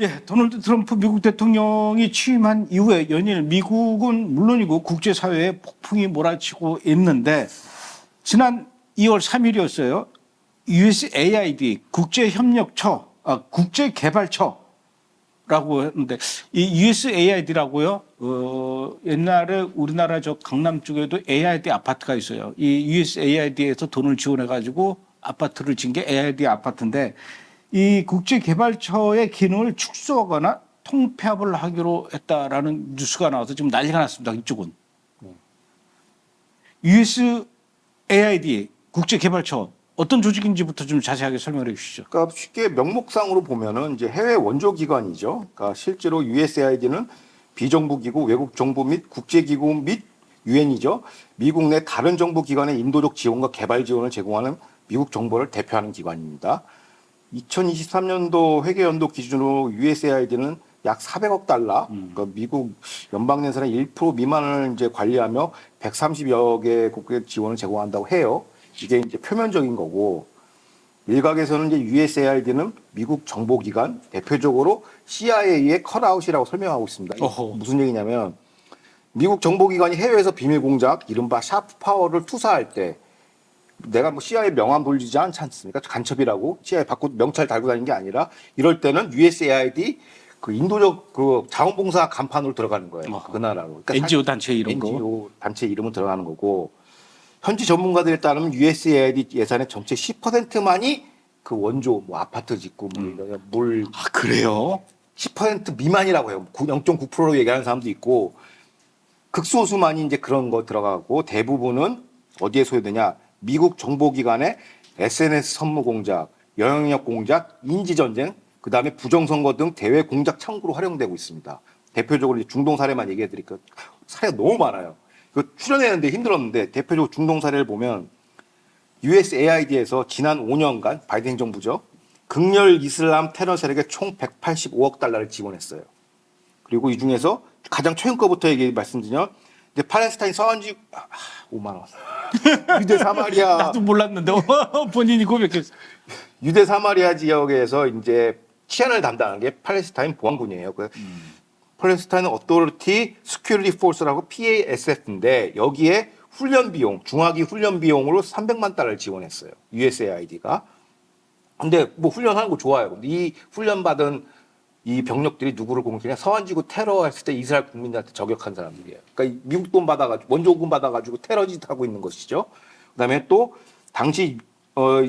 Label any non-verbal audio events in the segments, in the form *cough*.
예, 도널드 트럼프 미국 대통령이 취임한 이후에 연일 미국은 물론이고 국제사회에 폭풍이 몰아치고 있는데 지난 2월 3일이었어요. USAID 국제협력처, 아, 국제개발처라고 했는데 이 USAID라고요. 어, 옛날에 우리나라 저 강남 쪽에도 AID 아파트가 있어요. 이 USAID에서 돈을 지원해 가지고 아파트를 진 게 AID 아파트인데 이 국제개발처의 기능을 축소하거나 통폐합을 하기로 했다라는 뉴스가 나와서 지금 난리가 났습니다. 이쪽은. USAID 국제개발처 어떤 조직인지부터 좀 자세하게 설명해 주시죠. 그러니까 쉽게 명목상으로 보면은 이제 해외 원조 기관이죠. 그러니까 실제로 USAID는 비정부 기구, 외국 정부 및 국제 기구 및 유엔이죠. 미국 내 다른 정부 기관의 인도적 지원과 개발 지원을 제공하는 미국 정부를 대표하는 기관입니다. 2023년도 회계 연도 기준으로 USAID는 약 400억 달러, 그러니까 미국 연방 내산의 1% 미만을 이제 관리하며 130여 개 국제 지원을 제공한다고 해요. 이게 이제 표면적인 거고 일각에서는 이제 USAID는 미국 정보기관 대표적으로 CIA의 컷아웃이라고 설명하고 있습니다. 어허. 무슨 얘기냐면 미국 정보기관이 해외에서 비밀 공작, 이른바 샤프 파워를 투사할 때 내가 뭐 CIA 명함 돌리지 않지 않습니까? 간첩이라고 CIA 받고 명찰 달고 다니는 게 아니라 이럴 때는 USAID 그 인도적 그 자원봉사 간판으로 들어가는 거예요. 어허. 그 나라로. 그러니까 NGO 단체 거. NGO 단체 이름은 들어가는 거고 현지 전문가들에 따르면 USAID 예산의 전체 10%만이 그 원조 뭐 아파트 짓고 뭐 이런 물 아 그래요? 10% 미만이라고 해요. 0.9%로 얘기하는 사람도 있고 극소수만이 이제 그런 거 들어가고 대부분은 어디에 소요되냐? 미국 정보기관의 SNS 선무 공작, 영향력 공작, 인지 전쟁, 그 다음에 부정선거 등 대외 공작 창구로 활용되고 있습니다. 대표적으로 중동 사례만 얘기해 드릴게요. 사례가 너무 많아요. 그 출연했는데 힘들었는데 대표적으로 중동 사례를 보면 USAID에서 지난 5년간 바이든 정부죠. 극렬 이슬람 테러 세력에 총 185억 달러를 지원했어요. 그리고 이 중에서 가장 최근 거부터 얘기 말씀드리면 이제 팔레스타인 서안지 아, 5만 원. *laughs* 유대 사마리아 *laughs* 나도 몰랐는데 *laughs* 본인이 고백했어. 유대 사마리아 지역에서 이제 치안을 담당하는 게 팔레스타인 보안군이에요. 그 팔레스타인 어토리티 스큐리티 포스라고 PASF인데 여기에 훈련 비용, 중화기 훈련 비용으로 300만 달러를 지원했어요. USAID가. 근데 뭐 훈련하는 거 좋아요. 근데 이 훈련 받은 이 병력들이 누구를 공격했냐? 서한지구 테러 했을 때 이스라엘 국민들한테 저격한 사람들이에요. 그러니까 미국 돈 받아가지고 원조금 받아가지고 테러짓 하고 있는 것이죠. 그다음에 또 당시 어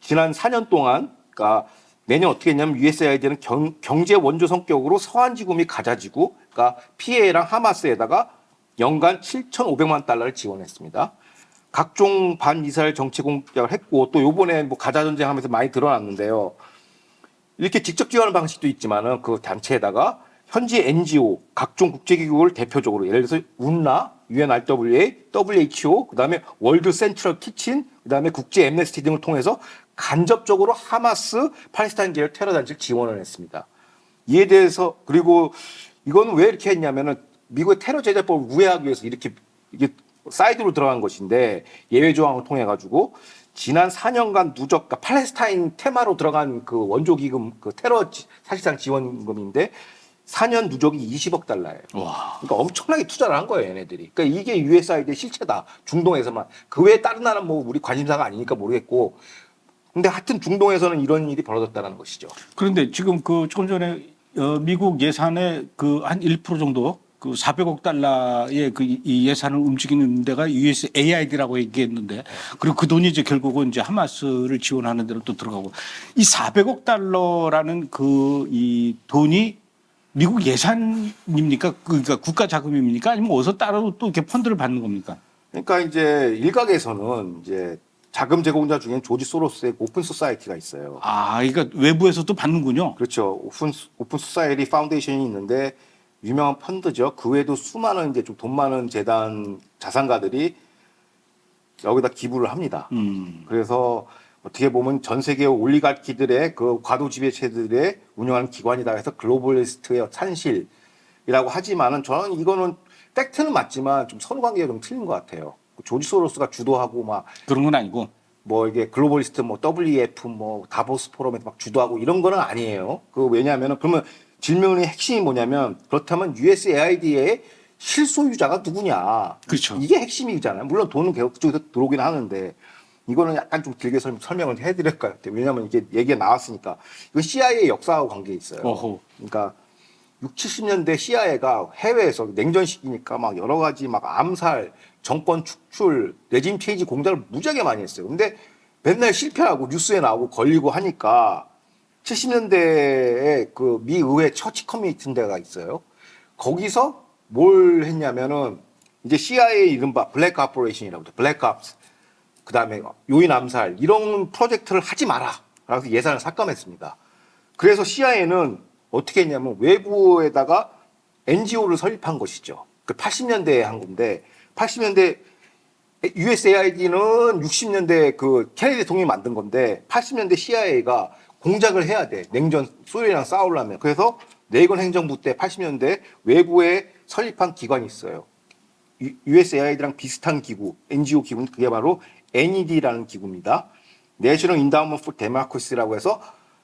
지난 4년 동안, 그러니까 내년 어떻게 했냐면 USAID는 경, 경제 원조 성격으로 서한지구 및 가자지구, 그러니까 PA랑 하마스에다가 연간 7,500만 달러를 지원했습니다. 각종 반 이스라엘 정치 공작을 했고 또 요번에 뭐 가자 전쟁 하면서 많이 드러났는데요. 이렇게 직접 지원하는 방식도 있지만은 그 단체에다가 현지 NGO 각종 국제기구를 대표적으로 예를 들어서 운라, UNRWA, WHO, 그다음에 월드 센트럴 키친, 그다음에 국제 엠네스티 등을 통해서 간접적으로 하마스 팔레스타인 계열 테러 단체를 지원을 했습니다. 이에 대해서 그리고 이거는 왜 이렇게 했냐면은 미국의 테러 제재법을 우회하기 위해서 이렇게 이게 사이드로 들어간 것인데 예외 조항을 통해 가지고 지난 4년간 누적 그러니까 팔레스타인 테마로 들어간 그 원조 기금 그 테러 지- 사실상 지원금인데 4년 누적이 20억 달러예요. 와. 그러니까 엄청나게 투자를 한 거예요, 얘네들이. 그러니까 이게 USAID의 실체다. 중동에서만. 그 외에 다른 나라는 뭐 우리 관심사가 아니니까 모르겠고. 근데 하여튼 중동에서는 이런 일이 벌어졌다는 것이죠. 그런데 지금 그 조금 전에 어, 미국 예산의 그 한 1% 정도 그 400억 달러의 그 이 예산을 움직이는 데가 USAID라고 얘기했는데 그리고 그 돈이 이제 결국은 이제 하마스를 지원하는 데로 또 들어가고 이 400억 달러라는 그 이 돈이 미국 예산입니까? 그러니까 국가 자금입니까? 아니면 어디서 따로 또 이렇게 펀드를 받는 겁니까? 그러니까 이제 일각에서는 이제 자금 제공자 중엔 조지 소로스의 오픈 소사이티가 있어요. 아, 그러니까 외부에서도 받는군요. 그렇죠. 오픈 오픈 소사이티 파운데이션이 있는데 유명한 펀드죠. 그 외에도 수많은 이제 좀 돈 많은 재단 자산가들이 여기다 기부를 합니다. 음. 그래서 어떻게 보면 전 세계 올리가키들의 그 과도 지배체들의 운영하는 기관이다 해서 글로벌리스트의 산실이라고 하지만은 저는 이거는 팩트는 맞지만 좀 서로 관계가 좀 틀린 것 같아요. 조지 소로스가 주도하고 막 그런 건 아니고. 뭐 이게 글로벌리스트 뭐 WEF 뭐 다보스 포럼에서 막 주도하고 이런 거는 아니에요. 그 왜냐하면은 그러면 질문의 핵심이 뭐냐면 그렇다면 USAID의 실소유자가 누구냐? 그렇죠. 이게 핵심이잖아요. 물론 돈은 계속 그쪽에서 들어오긴 하는데 이거는 약간 좀 길게 설- 설명을 해드릴 것 같아요. 왜냐하면 이게 얘기가 나왔으니까 이거 CIA 역사하고 관계 있어요. 어허. 그러니까 6, 70년대 CIA가 해외에서 냉전 시기니까 막 여러 가지 막 암살, 정권 축출, 레짐 체인지 공작을 무지하게 많이 했어요. 근데 맨날 실패하고 뉴스에 나오고 걸리고 하니까 70년대에 그 미 의회 처치 커뮤니티 데가 있어요. 거기서 뭘 했냐면은 이제 CIA 이른바 블랙 카퍼레이션이라고 죠 블랙 캅스. 그다음에 요인 암살 이런 프로젝트를 하지 마라. 라고 예산을 삭감했습니다. 그래서 CIA는 어떻게 했냐면 외부에다가 NGO를 설립한 것이죠. 그 80년대에 한 건데 80년대 USAID는 60년대 그 케네디 대통령이 만든 건데 80년대 CIA가 공작을 해야 돼. 냉전 소련이랑 싸우려면. 그래서 레이건 행정부 때 80년대 외부에 설립한 기관이 있어요. USAID랑 비슷한 기구, NGO 기구는 그게 바로 NED라는 기구입니다. National Endowment for Democracy라고 해서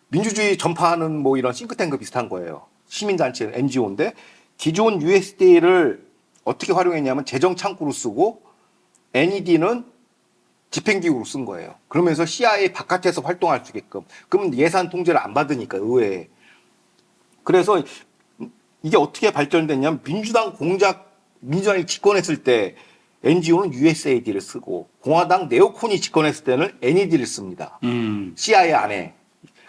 민주주의 전파하는 뭐 이런 싱크탱크 비슷한 거예요. 시민단체 NGO인데 기존 USD를 어떻게 활용했냐면 재정 창구로 쓰고 NED는 집행기구로 쓴 거예요. 그러면서 CIA 바깥에서 활동할 수 있게끔. 그러면 예산 통제를 안 받으니까 의회에. 그래서 이게 어떻게 발전됐냐면 민주당 공작 민주당이 집권했을 때 NGO는 USAID를 쓰고 공화당 네오콘이 집권했을 때는 NED를 씁니다. 음. CIA 안에.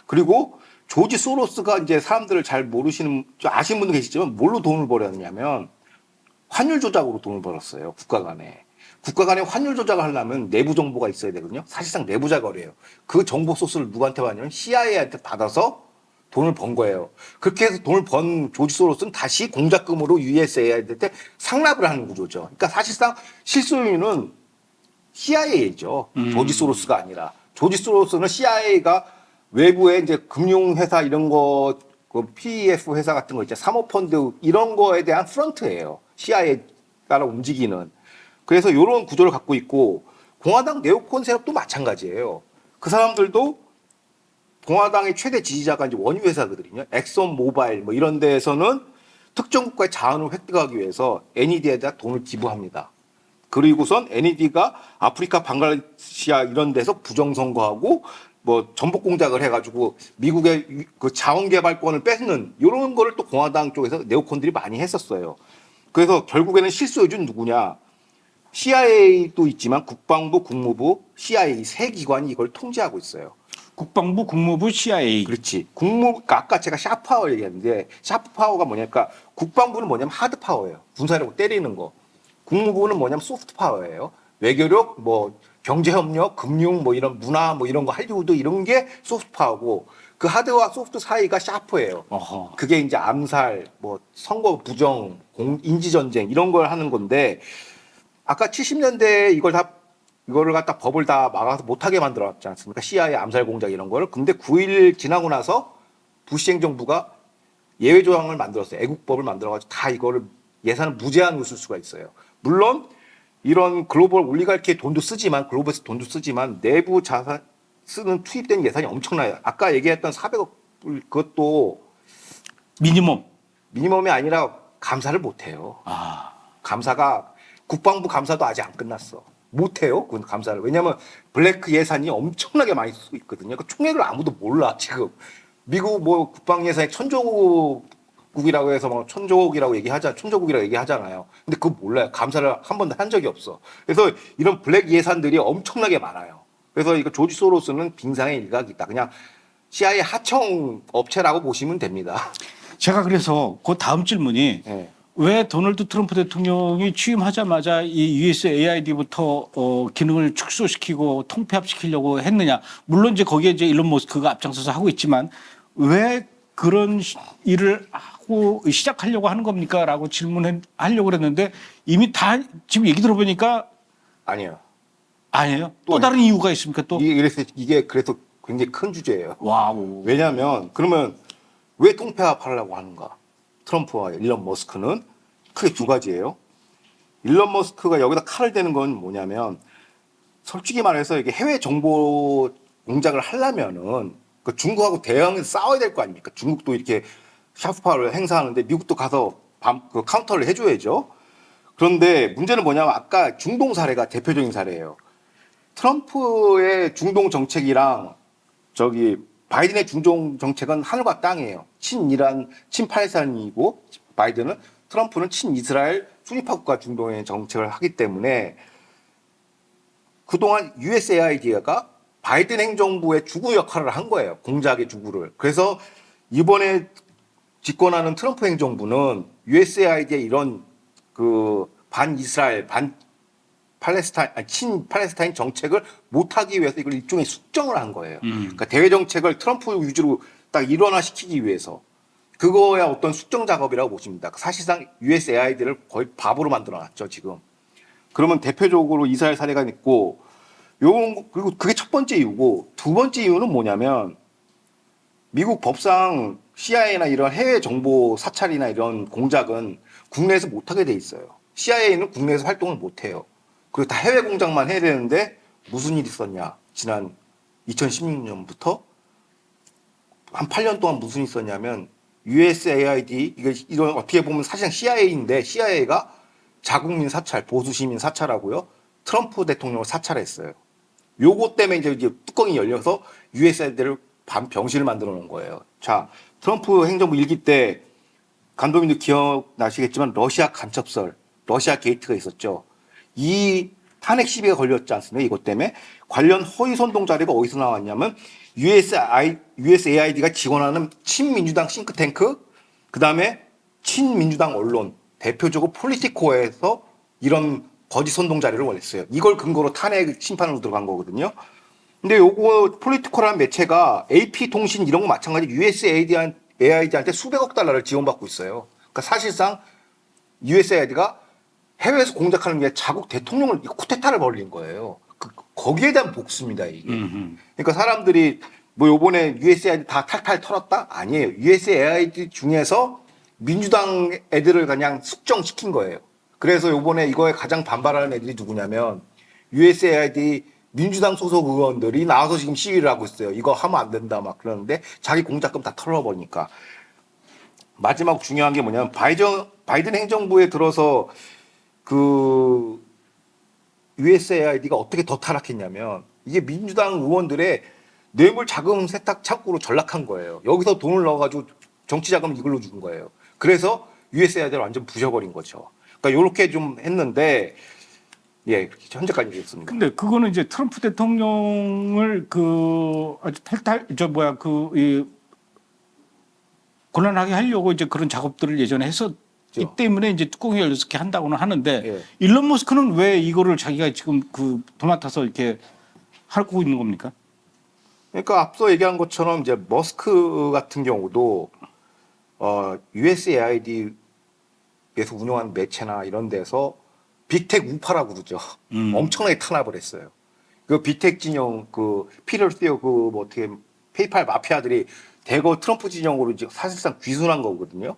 그리고 조지 소로스가 이제 사람들을 잘 모르시는 좀 아시는 분도 계시지만 뭘로 돈을 벌었냐면 환율 조작으로 돈을 벌었어요. 국가 간에. 국가 간에 환율 조작을 하려면 내부 정보가 있어야 되거든요. 사실상 내부자 거래예요. 그 정보 소스를 누구한테 받냐면 CIA한테 받아서 돈을 번 거예요. 그렇게 해서 돈을 번 조지 소로스는 다시 공작금으로 USAI드한테 상납을 하는 구조죠. 그러니까 사실상 실소유는 CIA죠. 조지 소로스가 아니라. 조지 소로스는 CIA가 외부에 이제 금융회사 이런 거, 그 PEF 회사 같은 거 있죠. 사모펀드 이런 거에 대한 프런트예요. CIA가 움직이는. 그래서 이런 구조를 갖고 있고 공화당 네오콘 세력도 마찬가지예요. 그 사람들도 공화당의 최대 지지자가 이제 원유 회사거든요. 엑선 모바일 뭐 이런 데에서는 특정 국가의 자원을 획득하기 위해서 NED에다 돈을 기부합니다. 그리고선 NED가 아프리카 방글라시아 이런 데서 부정선거하고 뭐 전복 공작을 해가지고 미국의 유- 그 자원 개발권을 뺏는 이런 거를 또 공화당 쪽에서 네오콘들이 많이 했었어요. 그래서 결국에는 실소유주는 누구냐? CIA도 있지만 국방부, 국무부, CIA 세 기관이 이걸 통제하고 있어요. 국방부, 국무부, CIA. 그렇지. 국무, 그러니까 아까 제가 샤프 파워 얘기했는데, 샤프 파워가 뭐냐니까, 국방부는 뭐냐면 하드 파워예요. 군사력으로 때리는 거. 국무부는 뭐냐면 소프트 파워예요. 외교력, 뭐, 경제 협력, 금융, 뭐 이런 문화, 뭐 이런 거, 할리우드 이런 게 소프트 파워고, 그 하드와 소프트 사이가 샤프예요. 어허. 그게 이제 암살, 뭐 선거 부정, 공, 인지 전쟁 이런 걸 하는 건데 아까 70년대 이걸 다 이거를 갖다 법을 다 막아서 못하게 만들었지 않습니까? CIA 암살 공작 이런 거를. 근데 9일 지나고 나서 부시 행정부가 예외 조항을 만들었어요. 애국법을 만들어가지고 다 이거를 예산을 무제한으로 쓸 수가 있어요. 물론 이런 글로벌 올리갈키의 돈도 쓰지만 글로벌에서 돈도 쓰지만 내부 자산 쓰는 투입된 예산이 엄청나요. 아까 얘기했던 400억 불 그것도 미니멈. 미니멈이 아니라 감사를 못 해요. 아. 감사가 국방부 감사도 아직 안 끝났어. 못 해요. 그 감사를. 왜냐면 블랙 예산이 엄청나게 많이 쓰고 있거든요. 그 총액을 아무도 몰라 지금. 미국 뭐 국방 예산이 천조국이라고 해서 뭐 천조국이라고 얘기하자 천조국이라고 얘기하잖아요. 근데 그거 몰라요. 감사를 한 번도 한 적이 없어. 그래서 이런 블랙 예산들이 엄청나게 많아요. 그래서 이거 조지 소로스는 빙상의 일각이다. 그냥 CIA 하청 업체라고 보시면 됩니다. 제가 그래서 그 다음 질문이 예. 왜 도널드 트럼프 대통령이 취임하자마자 이 USAID부터 어, 기능을 축소시키고 통폐합시키려고 했느냐. 물론 이제 거기에 이제 일론 머스크가 앞장서서 하고 있지만 왜 그런 시- 일을 하고 시작하려고 하는 겁니까? 라고 질문하려고 그랬는데 이미 다 지금 얘기 들어보니까 아니에요. 아니에요. 또 또 다른 이유가 있습니까? 또 이게 그래서 이게 그래서 굉장히 큰 주제예요. 와우. 왜냐하면 그러면 왜 통폐합하려고 하는가? 트럼프와 일론 머스크는 크게 두 가지예요. 일론 머스크가 여기다 칼을 대는 건 뭐냐면 솔직히 말해서 이게 해외 정보 공작을 하려면은 그 중국하고 대응해서 싸워야 될 거 아닙니까? 중국도 이렇게 샤프파워를 행사하는데 미국도 가서 밤, 그 카운터를 해줘야죠. 그런데 문제는 뭐냐면 아까 중동 사례가 대표적인 사례예요. 트럼프의 중동 정책이랑 저기 바이든의 중동 정책은 하늘과 땅이에요. 친이란, 친팔레스타인이고 바이든은 트럼프는 친이스라엘 순위파 국가 중동의 정책을 하기 때문에 그동안 USAID가 바이든 행정부의 주구 역할을 한 거예요. 공작의 주구를. 그래서 이번에 집권하는 트럼프 행정부는 USAID의 이런 그 반이스라엘, 반 팔레스타인, 아니, 친 팔레스타인 정책을 못하기 위해서 이걸 일종의 숙정을 한 거예요. 그러니까 대외 정책을 트럼프 위주로 딱 일원화시키기 위해서 그거야 어떤 숙정 작업이라고 보십니다. 사실상 USAID를 거의 바보로 만들어놨죠 지금. 그러면 대표적으로 이스라엘 사례가 있고 요 그리고 그게 첫 번째 이유고 두 번째 이유는 뭐냐면 미국 법상 CIA나 이런 해외 정보 사찰이나 이런 공작은 국내에서 못하게 돼 있어요. CIA는 국내에서 활동을 못해요. 그리고 다 해외 공작만 해야 되는데 무슨 일이 있었냐? 지난 2016년부터 한 8년 동안 무슨 일이 있었냐면 USAID 이게 이런 어떻게 보면 사실상 CIA인데 CIA가 자국민 사찰, 보수 시민 사찰하고요. 트럼프 대통령을 사찰했어요. 요거 때문에 이제, 이제 뚜껑이 열려서 USAID를 반 병실을 만들어 놓은 거예요. 자, 트럼프 행정부 일기 때 감독님도 기억나시겠지만 러시아 간첩설, 러시아 게이트가 있었죠. 이 탄핵 시비가 걸렸지 않습니까? 이것 때문에 관련 허위 선동 자료가 어디서 나왔냐면 USI, USAID가 지원하는 친민주당 싱크탱크, 그 다음에 친민주당 언론, 대표적으로 폴리티코에서 이런 거짓 선동 자료를 원했어요. 이걸 근거로 탄핵 심판으로 들어간 거거든요. 근데 요거 폴리티코라는 매체가 AP 통신 이런 거 마찬가지 USAID한테 수백억 달러를 지원받고 있어요. 그러니까 사실상 USAID가 해외에서 공작하는 게 자국 대통령을 쿠데타를 벌린 거예요. 그, 거기에 대한 복수입니다 이게. 그러니까 사람들이 뭐 요번에 USAID 다 탈탈 털었다? 아니에요. USAID 중에서 민주당 애들을 그냥 숙정시킨 거예요. 그래서 요번에 이거에 가장 반발하는 애들이 누구냐면 USAID 민주당 소속 의원들이 나와서 지금 시위를 하고 있어요. 이거 하면 안 된다 막 그러는데 자기 공작금 다 털어버리니까. 마지막 중요한 게 뭐냐면 바이든, 바이든 행정부에 들어서 그 USAID가 어떻게 더 타락했냐면 이게 민주당 의원들의 뇌물 자금 세탁 창구로 전락한 거예요. 여기서 돈을 넣어가지고 정치 자금 이걸로 준 거예요. 그래서 USAID를 완전 부셔버린 거죠. 그러니까 이렇게 좀 했는데 예 현재까지 됐습니다. 근데 그거는 이제 트럼프 대통령을 그 아주 탈탈 저 뭐야 그이 곤란하게 하려고 이제 그런 작업들을 예전에 했었기 그렇죠. 때문에 이제 뚜껑이 열려서 이렇게 한다고는 하는데 예. 일론 머스크는 왜 이거를 자기가 지금 그 도맡아서 이렇게 하고 있는 겁니까? 그러니까 앞서 얘기한 것처럼 이제 머스크 같은 경우도 어, USAID에서 운영하는 매체나 이런 데서 빅텍 우파라고 그러죠. 음. 엄청나게 탄압을 했어요. 그 빅텍 진영 그 피를 띄어 그뭐 어떻게 페이팔 마피아들이 대거 트럼프 진영으로 이제 사실상 귀순한 거거든요.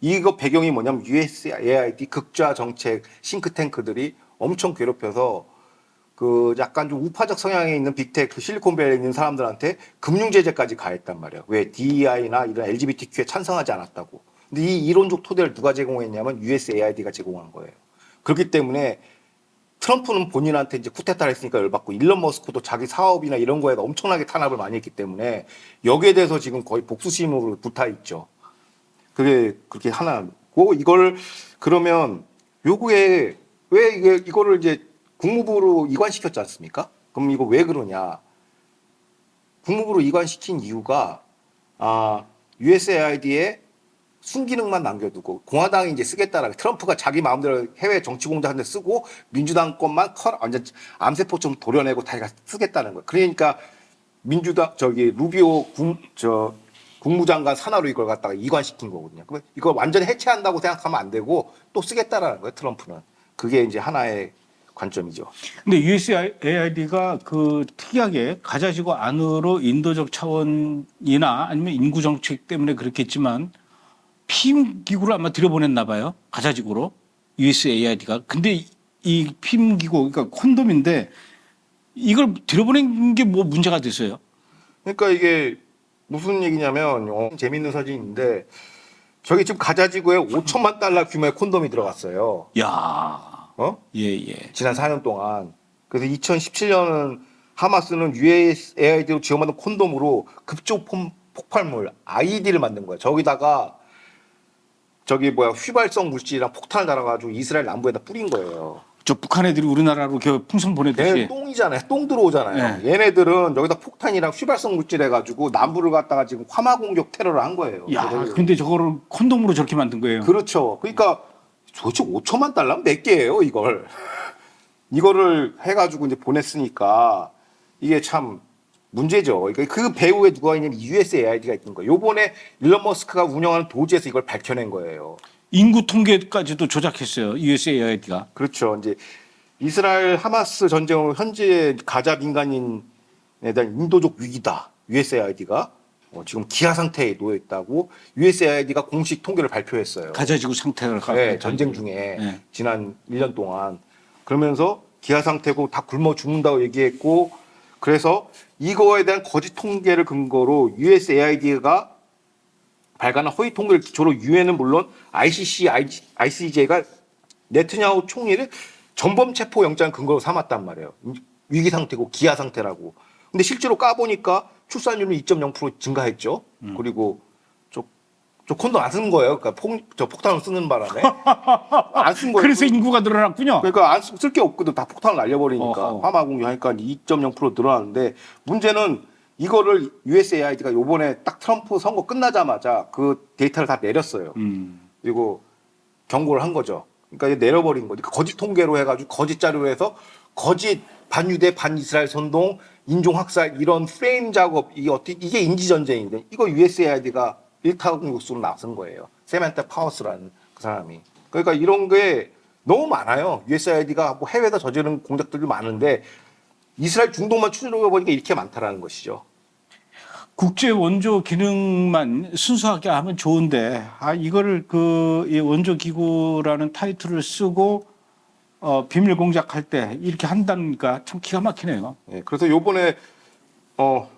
이거 배경이 뭐냐면 USAID 극좌 정책 싱크탱크들이 엄청 괴롭혀서 그 약간 좀 우파적 성향에 있는 빅텍 그 실리콘밸리에 있는 사람들한테 금융 제재까지 가했단 말이에요. 왜 DEI나 이런 LGBTQ에 찬성하지 않았다고. 근데 이 이론적 토대를 누가 제공했냐면 USAID가 제공한 거예요. 그렇기 때문에 트럼프는 본인한테 이제 쿠데타를 했으니까 열받고 일론 머스크도 자기 사업이나 이런 거에 엄청나게 탄압을 많이 했기 때문에 여기에 대해서 지금 거의 복수심으로 붙어 있죠. 그게 그렇게 하나고 이걸 그러면 요구에 왜 이게 이거를 이제 국무부로 이관시켰지 않습니까? 그럼 이거 왜 그러냐? 국무부로 이관시킨 이유가 아 USAID에 순기능만 남겨두고 공화당이 이제 쓰겠다라 트럼프가 자기 마음대로 해외 정치 공작한데 쓰고 민주당 것만 커 완전 암세포처럼 도려내고 자기가 쓰겠다는 거예요. 그러니까 민주당 저기 루비오 국, 저 국무장관 산하로 이걸 갖다가 이관시킨 거거든요. 그러면 이걸 완전히 해체한다고 생각하면 안 되고 또 쓰겠다라는 거예요. 트럼프는 그게 이제 하나의 관점이죠. 근데 USAID가 그 특이하게 가자지구 안으로 인도적 차원이나 아니면 인구 정책 때문에 그렇겠지만 피임 기구를 아마 들여보냈나 봐요. 가자지구로 USAID가. 근데 이 피임 기구 그러니까 콘돔인데 이걸 들여보낸 게 뭐 문제가 됐어요? 그러니까 이게 무슨 얘기냐면 어, 재밌는 사진인데 저기 지금 가자 지구에 5천만 달러 규모의 콘돔이 들어갔어요. 야, 어? 예, 예. 지난 4년 동안. 그래서 2017년은 하마스는 USAID로 지원받은 콘돔으로 급조 폼- 폭발물 IED를 만든 거야. 저기다가 저기 뭐야 휘발성 물질이랑 폭탄을 달아가지고 이스라엘 남부에다 뿌린 거예요. 저 북한 애들이 우리나라로 그 풍선 보내듯이 똥이잖아요. 똥 들어오잖아요. 얘네들은 여기다 폭탄이랑 휘발성 물질 해가지고 남부를 갖다가 지금 화마 공격 테러를 한 거예요. 야, 제대로. 근데 저거를 콘돔으로 저렇게 만든 거예요. 그렇죠. 그러니까 도대체 5천만 달러면 몇 개예요, 이걸. *laughs* 이거를 해가지고 이제 보냈으니까 이게 참 문제죠. 그러니까 그 배후에 누가 있냐면 USAID가 있는 거예요. 요번에 일론 머스크가 운영하는 도지에서 이걸 밝혀낸 거예요. 인구 통계까지도 조작했어요. USAID가. 그렇죠. 이제 이스라엘 하마스 전쟁으로 현재 가자 민간인에 대한 인도적 위기다. USAID가 어, 지금 기아 상태에 놓여 있다고 USAID가 공식 통계를 발표했어요. 가자지구 상태를 가. 네, 전쟁 중에 네. 지난 1년 동안 그러면서 기아 상태고 다 굶어 죽는다고 얘기했고 그래서 이거에 대한 거짓 통계를 근거로 USAID가 발간한 허위 통계를 기초로 유엔은 물론 ICC, ICJ가 네트냐후 총리를 전범 체포 영장 근거로 삼았단 말이에요. 위기 상태고 기아 상태라고. 근데 실제로 까보니까 출산율은 2.0% 증가했죠. 그리고 저, 저 콘돔 안 쓴 거예요. 그러니까 폭, 저 폭탄을 쓰는 바람에 *laughs* 안 쓴 거예요. 그래서 인구가 늘어났군요. 그러니까 안 쓸 게 없거든. 다 폭탄을 날려버리니까 어허. 화마 공격하니까 2.0% 늘어났는데 문제는 이거를 USAID가 요번에 딱 트럼프 선거 끝나자마자 그 데이터를 다 내렸어요. 음. 그리고 경고를 한 거죠. 그러니까 내려버린 거지. 거짓 통계로 해가지고 거짓 자료로 해서 거짓 반유대 반이스라엘 선동 인종 학살 이런 프레임 작업 이게 어떻게 이게 인지 전쟁인데 이거 USAID가 일타 공격수로 나선 거예요. 세멘타 파워스라는 그 사람이. 그러니까 이런 게 너무 많아요. USAID가 뭐 해외에다 저지른 공작들도 많은데 이스라엘 중동만 추진해 보니까 이렇게 많다라는 것이죠. 국제 원조 기능만 순수하게 하면 좋은데 아 이거를 그이 원조 기구라는 타이틀을 쓰고 어 비밀 공작할 때 이렇게 한다니까 참 기가 막히네요. 예, 그래서 요번에 어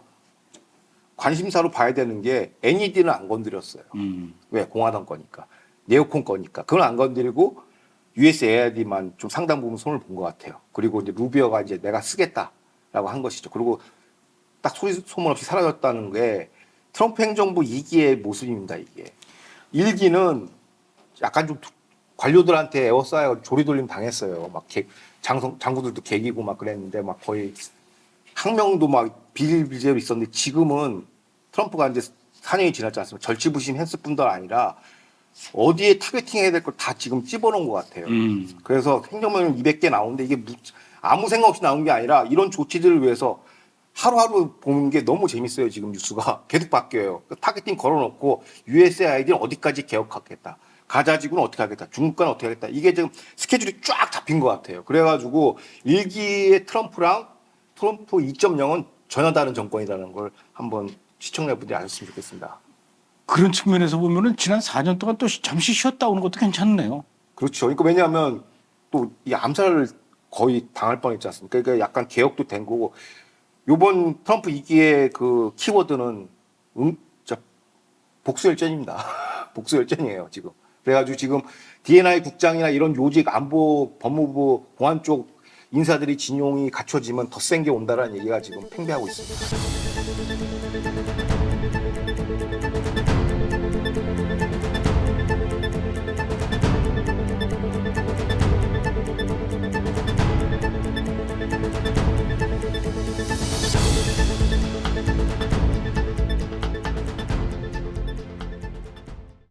관심사로 봐야 되는 게 NED는 안 건드렸어요. 음. 왜? 공화당 거니까. 네오콘 거니까. 그건 안 건드리고 USAID만 좀 상당 부분 손을 본 것 같아요. 그리고 이제 루비어가 이제 내가 쓰겠다라고 한 것이죠. 그리고 딱 소리 소문 없이 사라졌다는 게 트럼프 행정부 2기의 모습입니다, 이게. 1기는 약간 좀 관료들한테 에워싸여 조리돌림 당했어요. 막 개- 장성, 장구들도 개기고 막 그랬는데 막 거의 항명도 막 비일비재로 있었는데 지금은 트럼프가 이제 4년이 지났지 않습니까? 절치부심 했을 뿐도 아니라 어디에 타겟팅 해야 될 걸 다 지금 찝어놓은 것 같아요. 음. 그래서 행정명령 200개 나오는데 이게 무- 아무 생각 없이 나온 게 아니라 이런 조치들을 위해서 하루하루 보는 게 너무 재밌어요. 지금 뉴스가 *laughs* 계속 바뀌어요. 그 타겟팅 걸어놓고 USAID는 어디까지 개혁하겠다. 가자지구는 어떻게 하겠다. 중국과는 어떻게 하겠다. 이게 지금 스케줄이 쫙 잡힌 것 같아요. 그래가지고 일기의 트럼프랑 트럼프 2.0은 전혀 다른 정권이라는 걸 한번 시청자분들이 아셨으면 좋겠습니다. 그런 측면에서 보면은 지난 4년 동안 또 잠시 쉬었다 오는 것도 괜찮네요. 그렇죠. 그러니까 왜냐하면 또 이 암살을 거의 당할 뻔했지 않습니까? 그러니까 약간 개혁도 된 거고 요번 트럼프 2기의 그 키워드는 응, 자, 복수열전입니다. *laughs* 복수열전이에요 지금. 그래가지고 지금 DNI 국장이나 이런 요직 안보 법무부 보안 쪽 인사들이 진용이 갖춰지면 더 센 게 온다라는 얘기가 지금 팽배하고 있습니다.